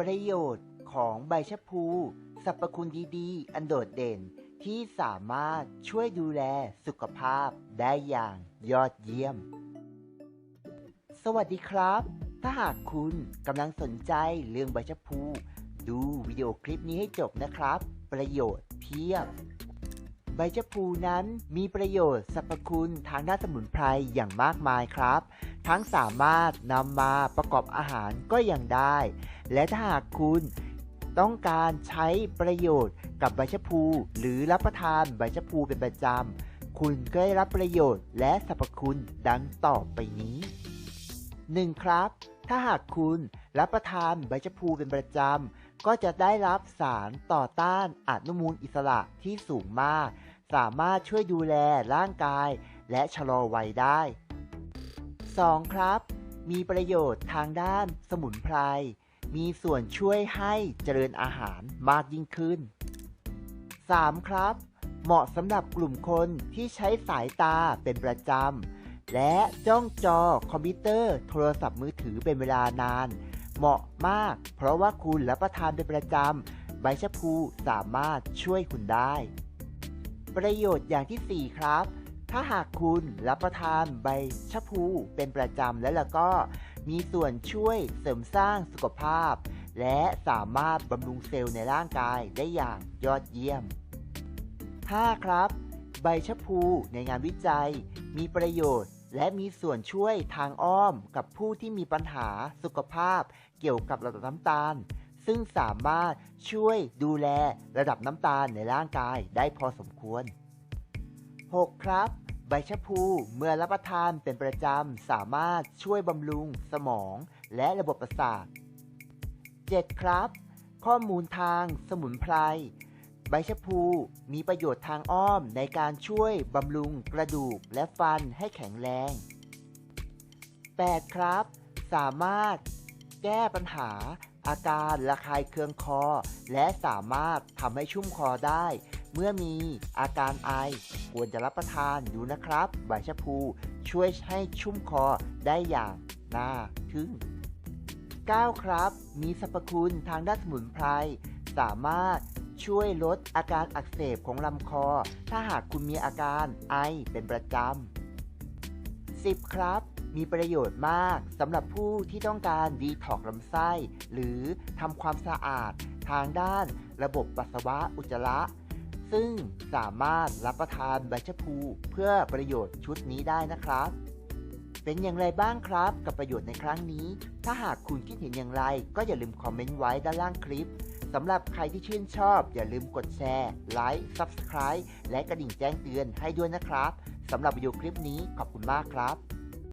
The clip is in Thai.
ประโยชน์ของใบชะพูสรรพคุณดีๆ อันโดดเด่นที่สามารถช่วยดูแลสุขภาพได้อย่างยอดเยี่ยม สวัสดีครับ ถ้าหากคุณกำลังสนใจเรื่องใบชะพู ดูวิดีโอคลิปนี้ให้จบนะครับ ประโยชน์เพียบ ใบชะพูนั้นมีประโยชน์สรรพคุณทางด้านสมุนไพรอย่างมากมายครับ ทั้งสามารถนำมาประกอบอาหารก็ยังได้ และถ้าหากคุณต้องการใช้ประโยชน์กับใบชะพู หรือรับประทานใบชะพูเป็นประจำ คุณก็ได้รับประโยชน์และสรรพคุณดังต่อไปนี้ 1. ครับ ถ้าหากคุณรับประทานใบชะพูเป็นประจำ ก็จะได้รับสารต่อต้านอนุมูลอิสระที่สูงมาก สามารถช่วยดูแลร่างกาย และชะลอวัยได้ 2. ครับ มีประโยชน์ทางด้านสมุนไพร มีส่วนช่วยให้เจริญอาหารมากยิ่งขึ้น 3. ครับ เหมาะสำหรับกลุ่มคนที่ใช้สายตาเป็นประจำและจ้องจอคอมพิวเตอร์โทรศัพท์มือถือเป็นเวลานาน เหมาะมาก เพราะว่าคุณรับประทานเป็นประจำ ใบชะพูสามารถช่วยคุณได้ ประโยชน์อย่างที่ 4 ครับ ถ้าหากคุณรับประทานใบชะพูเป็นประจำแล้วล่ะก็ มีส่วนช่วยเสริมสร้างสุขภาพ และสามารถบำรุงเซลล์ในร่างกายได้อย่างยอดเยี่ยม 5. ครับ ใบชะพูในงานวิจัย มีประโยชน์ และมีส่วนช่วยทางอ้อมกับผู้ที่มีปัญหาสุขภาพ เกี่ยวกับระดับน้ำตาล ซึ่งสามารถช่วยดูแลระดับน้ำตาลในร่างกายได้พอสมควร 6. ครับ ใบชะพูเมื่อรับประทานเป็นประจำ สามารถช่วยบำรุงสมอง และระบบประสาท 7. ครับ ข้อมูลทางสมุนไพร ใบชะพูมีประโยชน์ทางอ้อมในการช่วยบำรุงกระดูกและฟันให้แข็งแรง 8. ครับ สามารถแก้ปัญหา อาการระคายเคืองคอ และสามารถทำให้ชุ่มคอได้ เมื่อมีอาการไอ ควรจะรับประทานอยู่นะครับ ใบชะพูช่วยให้ชุ่มคอได้อย่างน่าทึ่ง 9. ครับ มีสรรพคุณทางด้านสมุนไพรสามารถ ช่วยลดอาการอักเสบของลำคอ ถ้าหากคุณมีอาการไอเป็นประจำ 10. ครับ มีประโยชน์มากสำหรับผู้ที่ต้องการดีท็อกซ์ลำไส้ หรือทำความสะอาดทางด้านระบบปัสสาวะอุจจาระ ซึ่งสามารถรับประทานใบชะพูเพื่อประโยชน์ชุดนี้ได้นะครับ เป็นอย่างไรบ้างครับ กับประโยชน์ในครั้งนี้ ถ้าหากคุณคิดเห็นอย่างไร ก็อย่าลืมคอมเมนต์ไว้ด้านล่างคลิปสำหรับใครที่ชื่นชอบ อย่าลืมกดแชร์ไลค์ Subscribe และกระดิ่งแจ้งเตือนให้ด้วยนะครับสำหรับวิดีโอคลิปนี้ขอบคุณมากครับ